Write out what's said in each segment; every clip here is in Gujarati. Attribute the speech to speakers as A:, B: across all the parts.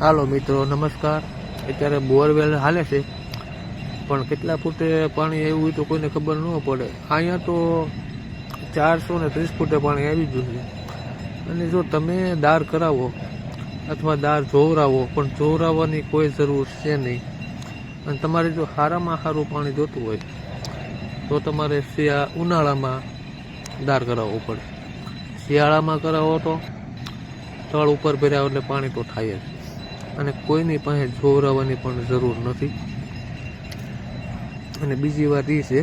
A: હાલો મિત્રો, નમસ્કાર. અત્યારે બોરવેલ હાલે છે. પણ કેટલા ફૂટે પાણી આવ્યું તો કોઈને ખબર ન પડે. અહીંયા તો ચારસો ને ત્રીસ ફૂટે પાણી આવી ગયું છે. અને જો તમે દાર કરાવો અથવા દાર જોવરાવો, પણ જોવરાવવાની કોઈ જરૂર છે નહીં. અને તમારે જો સારામાં સારું પાણી જોતું હોય, તો તમારે શિયા ઉનાળામાં દાર કરાવવો પડે. શિયાળામાં કરાવો તો તળ ઉપર ભર્યા એટલે પાણી તો થાય જ. અને કોઈની પાસે જોવરાવાની પણ જરૂર નથી. અને બીજી વાત એ છે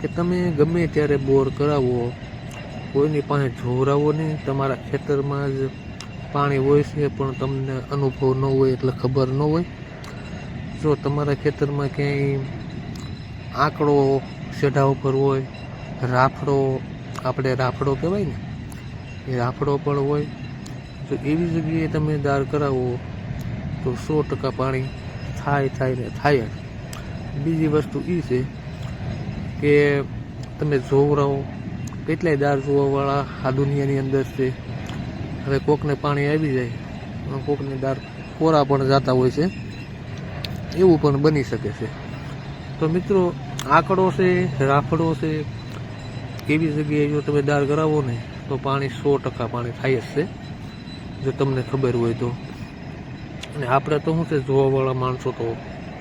A: કે તમે ગમે ત્યારે બોર કરાવો, કોઈની પાસે જોવરાવો નહીં. તમારા ખેતરમાં જ પાણી હોય છે, પણ તમને અનુભવ ન હોય એટલે ખબર ન હોય. જો તમારા ખેતરમાં ક્યાંય આંકડો સેઢા ઉપર હોય, રાફડો, આપણે રાફડો કહેવાય ને, એ રાફડો પણ હોય જો એવી જગ્યાએ તમે દાર કરાવો તો સો ટકા પાણી થાય થાય ને થાય જ. બીજી વસ્તુ એ છે કે તમે જોવરાવો કેટલાય દાર જોવાવાળા આ દુનિયાની અંદર છે. હવે કોકને પાણી આવી જાય કોકને દાર કોરા પણ જતા હોય છે. એવું પણ બની શકે છે. તો મિત્રો, આંકડો છે રાફડો છે, એવી જગ્યાએ જો તમે દાર કરાવો ને, તો પાણી સો ટકા પાણી થાય જ છે. જો તમને ખબર હોય તો. અને આપણે તો શું છે, જોવાવાળા માણસો તો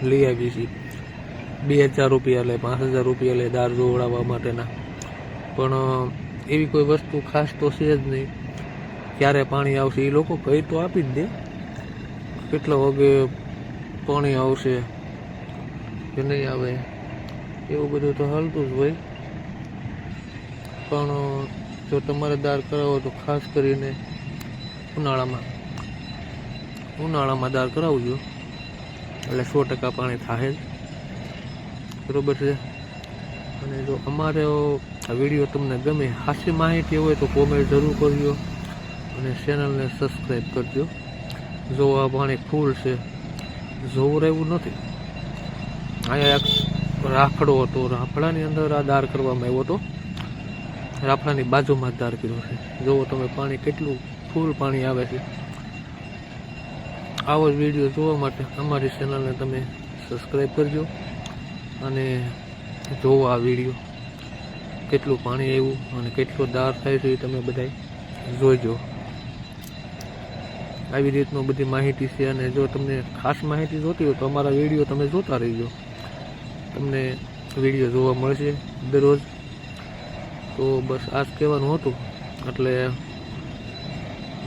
A: લઈ આવીએ છીએ. બે હજાર રૂપિયા લે, પાંચ હજાર રૂપિયા લે દાર જોવડાવવા માટેના. પણ એવી કોઈ વસ્તુ ખાસ તો છે જ નહીં. ક્યારે પાણી આવશે એ લોકો કહી તો આપી જ દે. કેટલા વાગે પાણી આવશે, કે નહીં આવે, એવું બધું તો હાલતું જ હોય. પણ જો તમારે દાર કરાવો તો ખાસ કરીને ઉનાળામાં. ઉનાળામાં દાર કરાવજો એટલે સો ટકા પાણી થાય જ. બરોબર છે? અને જો અમારે આ વીડિયો તમને ગમે હાસી માહિતી હોય તો કોમેન્ટ જરૂર કરજો અને ચેનલને સબસ્ક્રાઈબ કરજો. જો આ પાણી ફૂલ છે, જોવું રહેવું નથી. અહીંયા એક રાફડો હતો, રાફડાની અંદર આ દાર કરવામાં આવ્યો હતો. રાફડાની બાજુમાં જ દાર કર્યો છે. જુઓ તમે પાણી કેટલું ફૂલ પાણી આવે છે. આવો જ વીડિયો જોવા માટે અમારી ચેનલને તમે સબસ્ક્રાઈબ કરજો અને જોવો આ વીડિયો. કેટલું પાણી આવ્યું અને કેટલો દાર થાય છે એ તમે બધા જોઈજો આવી રીતનું બધી માહિતી છે અને જો તમને ખાસ માહિતી જોતી હોય તો અમારા વીડિયો તમે જોતા રહીજો. તમને વીડિયો જોવા મળશે દરરોજ. તો બસ આ જ કહેવાનું હતું. એટલે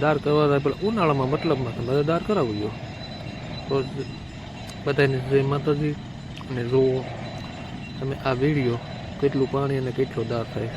A: દાર કરવા પેલા ઉનાળામાં મતલબમાં તમે દાર કરાવ્યો તો બધાને જય માતાજી, અને જુઓ તમે આ વીડિયો કેટલું પાણી અને કેટલો દાર થાય.